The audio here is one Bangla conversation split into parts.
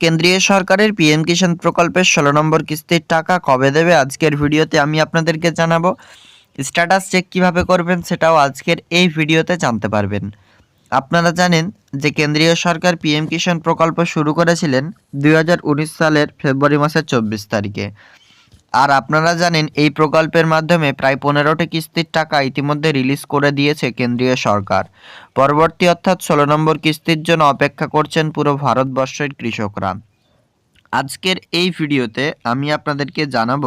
কেন্দ্রীয় সরকারের পিএম কিষাণ প্রকল্পের ষোলো নম্বর কিস্তির টাকা কবে দেবে আজকের ভিডিওতে আমি আপনাদেরকে জানাব। স্ট্যাটাস চেক কীভাবে করবেন সেটাও আজকের এই ভিডিওতে জানতে পারবেন। আপনারা জানেন যে কেন্দ্রীয় সরকার পিএম কিষাণ প্রকল্প শুরু করেছিলেন দু হাজার উনিশ সালের ফেব্রুয়ারি মাসের চব্বিশ তারিখে। আর আপনারা জানেন, এই প্রকল্পের মাধ্যমে প্রায় পনেরোটি কিস্তির টাকা ইতিমধ্যে রিলিজ করে দিয়েছে কেন্দ্রীয় সরকার। পরবর্তী অর্থাৎ ষোলো নম্বর কিস্তির জন্য অপেক্ষা করছেন পুরো ভারতবর্ষের কৃষকরা। আজকের এই ভিডিওতে আমি আপনাদেরকে জানাব,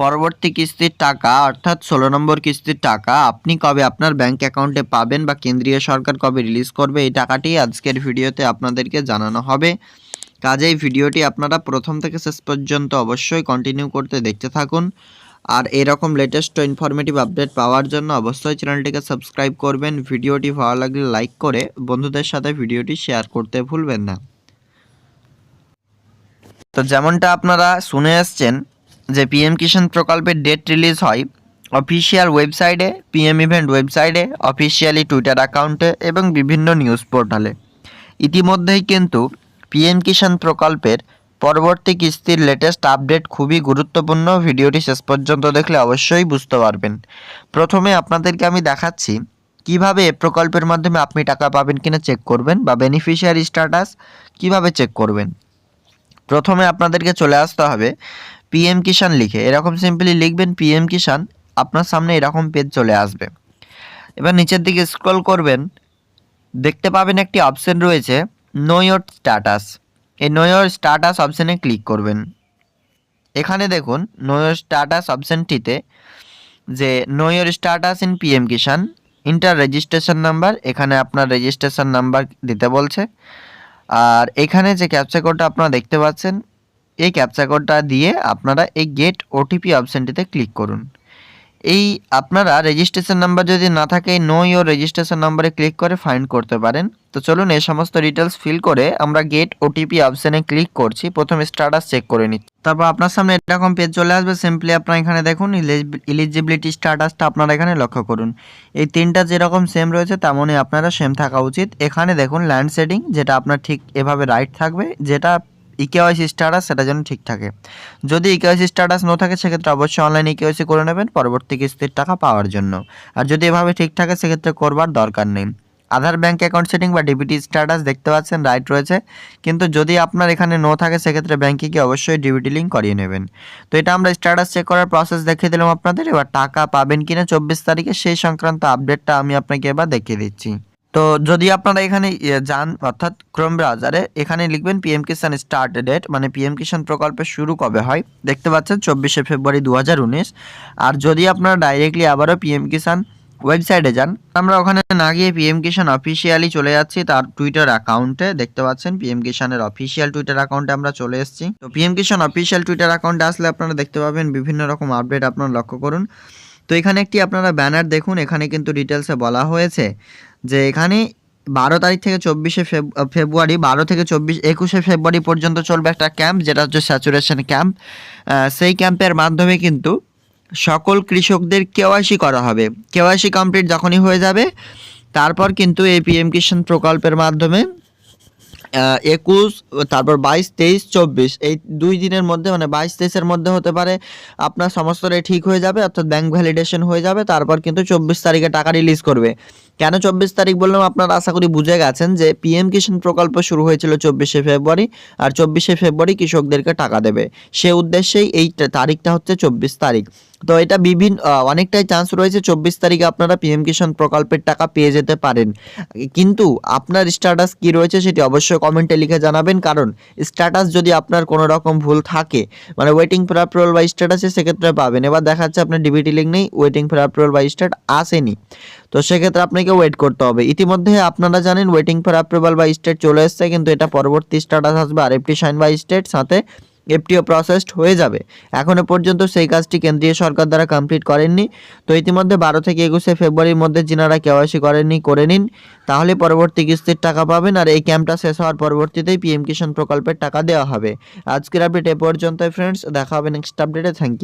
পরবর্তী কিস্তির টাকা, অর্থাৎ ষোলো নম্বর কিস্তির টাকা আপনি কবে আপনার ব্যাংক অ্যাকাউন্টে পাবেন বা কেন্দ্রীয় সরকার কবে রিলিজ করবে, এই টাকাটি আজকের ভিডিওতে আপনাদেরকে জানানো হবে। কাজেই ভিডিওটি আপনারা প্রথম থেকে শেষ পর্যন্ত অবশ্যই কন্টিনিউ করতে দেখতে থাকুন। আর এরকম লেটেস্ট ইনফরমেটিভ আপডেট পাওয়ার জন্য অবশ্যই চ্যানেলটিকে সাবস্ক্রাইব করবেন। ভিডিওটি ভালো লাগলে লাইক করে বন্ধুদের সাথে ভিডিওটি শেয়ার করতে ভুলবেন না। তো যেমনটা আপনারা শুনে আসছেন যে পিএম কিষাণ প্রকল্পের ডেট রিলিজ হয় অফিসিয়াল ওয়েবসাইটে পিএম ইভেন্ট ওয়েবসাইটে অফিসিয়ালি টুইটার অ্যাকাউন্টে এবং বিভিন্ন নিউজ পোর্টালে ইতিমধ্যেই কিন্তু পিএম কিষাণ প্রকল্পের পরবর্তী কিস্তির লেটেস্ট আপডেট খুবই গুরুত্বপূর্ণ। ভিডিওটি শেষ পর্যন্ত দেখলে অবশ্যই বুঝতে পারবেন। প্রথমে আপনাদেরকে আমি দেখাচ্ছি কীভাবে এ প্রকল্পের মাধ্যমে আপনি টাকা পাবেন কিনা চেক করবেন বা বেনিফিশিয়ারি স্ট্যাটাস কীভাবে চেক করবেন। প্রথমে আপনাদেরকে চলে আসতে হবে পিএম কিষাণ লিখে। এরকম সিম্পলি লিখবেন, পিএম কিষাণ আপনার সামনে এরকম পেজ চলে আসবে। এবার নিচের দিকে স্ক্রল করবেন। দেখতে পাবেন একটি অপশন রয়েছে নো ইয়োর স্ট্যাটাস এই নো ইয়োর স্ট্যাটাস অপশানে ক্লিক করবেন। এখানে দেখুন নো ইয়োর স্ট্যাটাস অপশানটিতে যে know your status in PM Kisan enter registration number এখানে আপনার রেজিস্ট্রেশন নাম্বার দিতে বলছে। আর এখানে যে ক্যাপচা কোডটা আপনারা দেখতে পাচ্ছেন, এই ক্যাপচা কোডটা দিয়ে আপনারা এই গেট ওটিপি অপশানটিতে ক্লিক করুন। এই আপনারা রেজিস্ট্রেশন নাম্বার যদি না থাকে নো ইয়োর রেজিস্ট্রেশন নাম্বারে ক্লিক করে ফাইন্ড করতে পারেন। তো চলুন এই সমস্ত ডিটেলস ফিল করে আমরা গেট ওটিপি অপশানে ক্লিক করছি। প্রথম স্ট্যাটাস চেক করে নিচ্ছি। তারপর আপনার সামনে এরকম পেজ চলে আসবে। সিম্পলি আপনার এখানে দেখুন ইলিজিবিলিটি স্ট্যাটাসটা আপনারা এখানে লক্ষ্য করুন। এই তিনটা যেরকম সেম রয়েছে, তেমনই আপনারা সেম থাকা উচিত। এখানে দেখুন ল্যান্ড সেটিং যেটা আপনার ঠিক এভাবে রাইট থাকবে, যেটা ইকেওয়াইসি স্ট্যাটাস সেটা যেন ঠিক থাকে। যদি ইকেওয়াইসি স্ট্যাটাস ন থাকে, সেক্ষেত্রে অবশ্যই অনলাইনে ইকেওয়াইসি করে নেবেন, পরবর্তী কিস্তির টাকা পাওয়ার জন্য। আর যদি এভাবে ঠিক থাকে, সেক্ষেত্রে করবার দরকার নেই। আধার ব্যাঙ্ক অ্যাকাউন্ট সেটিং বা ডিবিটি স্ট্যাটাস দেখতে পাচ্ছেন রাইট রয়েছে। কিন্তু যদি আপনার এখানে নো থাকে, সেক্ষেত্রে ব্যাঙ্কে গিয়ে অবশ্যই ডিবিটি লিঙ্ক করিয়ে নেবেন। তো এটা আমরা স্ট্যাটাস চেক করার প্রসেস দেখিয়ে দিলাম আপনাদের। এবার টাকা পাবেন কিনা চব্বিশ তারিখে, সেই সংক্রান্ত আপডেটটা আমি আপনাকে এবার দেখিয়ে দিচ্ছি। তো যদি আপনারা এখানে যান, অর্থাৎ ক্রোম ব্রাউজারে এখানে লিখবেন পিএম কিষাণ স্টার্ট ডেট মানে পিএম কিষাণ প্রকল্পের শুরু কবে হয়? দেখতে পাচ্ছেন চব্বিশে ফেব্রুয়ারি দু হাজার উনিশ। আর যদি আপনারা ডাইরেক্টলি আবারও পিএম কিষাণ ওয়েবসাইটে যান, আমরা ওখানে না গিয়ে পিএম কিষাণ অফিসিয়ালি চলে যাচ্ছি তার টুইটার অ্যাকাউন্টে দেখতে পাচ্ছেন পিএম কিষাণের অফিসিয়াল টুইটার অ্যাকাউন্টে আমরা চলে এসেছি। তো পিএম কিষাণ অফিসিয়াল টুইটার অ্যাকাউন্টে আসলে আপনারা দেখতে পাবেন বিভিন্ন রকম আপডেট আপনারা লক্ষ্য করুন। তো এখানে একটি আপনারা ব্যানার দেখুন, এখানে কিন্তু ডিটেলসে বলা হয়েছে। যে এখানে বারো তারিখ থেকে চব্বিশে ফেব্রুয়ারি, বারো থেকে চব্বিশ, একুশে ফেব্রুয়ারি পর্যন্ত চলবে একটা ক্যাম্প, যেটা হচ্ছে স্যাচুরেশন ক্যাম্প। সেই ক্যাম্পের মাধ্যমে কিন্তু সকল কৃষকদের কেওয়াইসি করা হবে। কেওয়াইসি কমপ্লিট যখনই হয়ে যাবে, তারপর কিন্তু এই পিএম কিষাণ প্রকল্পের মাধ্যমে একুশ, তারপর বাইশ, তেইশ, চব্বিশ, এই দুই দিনের মধ্যে মানে বাইশ, তেইশের মধ্যে হতে পারে, আপনার সমস্তটাই ঠিক হয়ে যাবে, অর্থাৎ ব্যাংক ভ্যালিডেশন হয়ে যাবে, তারপর কিন্তু চব্বিশ তারিখে টাকা রিলিজ করবে। কেন চব্বিশ তারিখ বললাম? আপনারা আশা করি বুঝে গেছেন যে পিএম কিষাণ প্রকল্প শুরু হয়েছিল চব্বিশে ফেব্রুয়ারি আর চব্বিশে ফেব্রুয়ারি কৃষকদেরকে টাকা দেবে। সে উদ্দেশ্যেই এই তারিখটা হচ্ছে চব্বিশ তারিখ। তো এটা বিভিন্ন অনেকটাই চান্স রয়েছে চব্বিশ তারিখে আপনারা পিএম কিষাণ প্রকল্পের টাকা পেয়ে যেতে পারেন। কিন্তু আপনার স্ট্যাটাস কি রয়েছে সেটি অবশ্যই কমেন্টে লিখে জানাবেন। কারণ স্ট্যাটাস যদি আপনার কোনো রকম ভুল থাকে মানে ওয়েটিং ফর অ্যাপ্রুভাল বা স্ট্যাটাসে সেক্ষেত্রে পাবেন। এবার দেখা যাচ্ছে আপনার ডিবিটি লিঙ্ক নেই ওয়েটিং ফর অ্যাপ্রুভাল বা স্ট্যাট আসেনি। তো সেক্ষেত্রে আপনাকে ওয়েট করতে হবে। ইতিমধ্যে আপনারা জানেন ওয়েটিং ফর অ্যাপ্রুভাল বা স্টেট চলে এসছে, কিন্তু এটা পরবর্তী স্ট্যাটাস আসবে আর এফটি সাইন বা স্টেট সাথে এফটিও প্রসেসড হয়ে যাবে। এখনও পর্যন্ত সেই কাজটি কেন্দ্রীয় সরকার দ্বারা কমপ্লিট করেননি। তো ইতিমধ্যে বারো থেকে একুশে ফেব্রুয়ারির মধ্যে যিনারা কেওয়াইসি করেননি, করে নিন। তাহলে পরবর্তী কিস্তির টাকা পাবেন আর এই ক্যাম্পটা শেষ হওয়ার পরবর্তীতেই পিএম কিষাণ প্রকল্পের টাকা দেওয়া হবে। আজকের আপডেট এ পর্যন্তই ফ্রেন্ডস দেখা হবে নেক্সট আপডেটে থ্যাংক ইউ